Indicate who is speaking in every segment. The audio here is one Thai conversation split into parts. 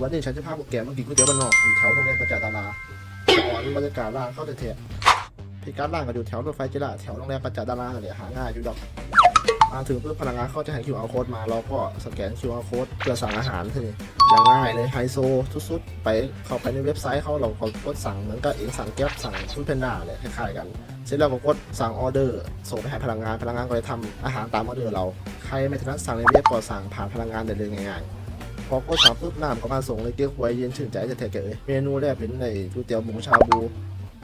Speaker 1: วันนี้ฉันจะพาพวกแกมากินก๋วยเตี๋ยวบ้านนอกอยู่แถวโรงแรมประจักษ์ดาราก่อนบรรยากาศร้านเข้าเทะๆพี่การร้านก็อยู่แถวรถไฟจิระแถวโรงแรมประจักษ์ดาราเนี่ยหาง่ายอยู่ดอกมาถึงเพื่อพนักงานเขาจะให้ QR code มาเราก็สแกน QR code เพื่อสั่งอาหารทีนี้อย่างง่ายเลยไฮโซสุดๆไปเข้าไปในเว็บไซต์เขาเราก็กดสั่งเหมือนกับเองสั่งแก๊ปสั่งฟู้ดแพนด้าเลยคล้ายๆกัน เสร็จแล้วก็กดสั่งออเดอร์ส่งไปให้พนักงานพนักงานก็จะทำอาหารตามออเดอร์เรา ใครไม่ถนัดสั่งในเว็บก็สั่งผ่านพนักงานได้เลยง่ายๆ อกดสั่งปุ๊บน้ำก็มาส่งเลยเก๊กฮวยเย็นชื่นใจจะแท้ๆเลยเมนูแรกเป็นในก๋วยเตี๋ยวหมูชาบู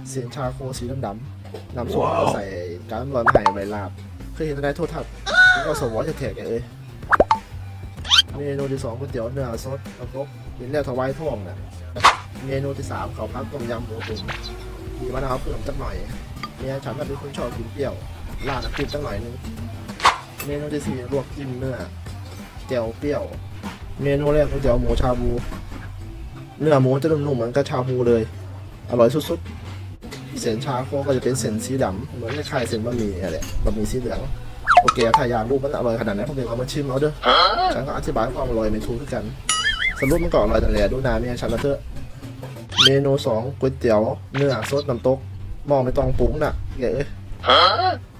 Speaker 1: เสียงชาโคสีดำๆน้ำซุปก็ใส่การร้อนไห่ใบลาบเคยเห็นอะไรโทษทับก็สวอจะแท้ๆเลยเมนูที่สองก๋วยเตี๋ยวเนื้อสดแล้วก็เป็นเรียกถวายท่องน่ะเมนูที่สามเขาวผัดต้มยำหมูตุ๋นมีมะนาวเพิ่มจักหน่อยเมียฉันน่ะเป็นคนชอบกินเปรี้ยวราดน้ำจิ้มตั้งหน่อยนึงเมนูที่สี่ลวกจิ้มเนื้อแจ่วเปรี้ยว เมนูแรกก๋วยเตี๋ยวหมูชาบู เนื้อหมูจะนุ่มๆเหมือนกับชาบูเลย อร่อยสุดๆ เส้นชาโคก็จะเป็นเส้นสีดำเหมือนคล้ายๆเส้นบะหมี่อะไรบะหมี่สีเหลือง โอเคถ้าอยากรู้มันอร่อยขนาดไหนพวกเด็กเอามาชิมเอาเด้อ ฉันก็อธิบายความอร่อยไม่ถูกคือกัน สรุปมันก็อร่อยแต่นแหละดูหนาเมียฉันละเถอะ เมนูสองก๋วยเตี๋ยวเนื้อสดน้ำตกหม้อไม่ต้องปรุงน่ะเก๋เอ้ย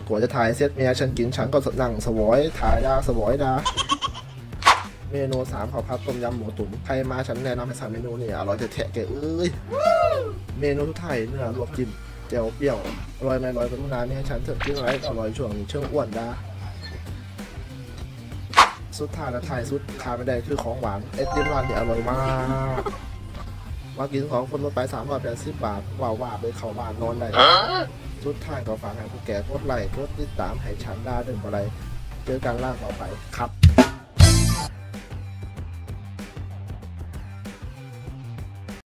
Speaker 1: กว่าจะถ่ายเสร็จเมียฉันกินฉันก็นั่งสวอยถ่ายดาสวอยดา เมนูสามข้าวผัดต้มยำหมูตุ๋นใครมาฉันแนะนำให้สั่งเมนูนี่อร่อยจะแทะแกเอ้ยเมนูทุกไทยเนื้อลวกจิ้มแจ่วเปรี้ยวอร่อยไหมอร่อยเป็นนานนี่ให้ฉันเถอะกินอะไรอร่อยช่วงเชิงอ้วนดาสุดท้ายและไทายสุดขาดไม่ได้คือของหวานไอติมร้านนี้อร่อยมากมากินของคนมาไปสามร้อยแปดสิบบาทว่าว่าไปเข้าบ้านนอนได้สุดท้ายก็ฝากให้ผู้แก่กดไลค์กดติดตามให้ฉันได้เดินอะไรเจอกันล่างต่อไปครับ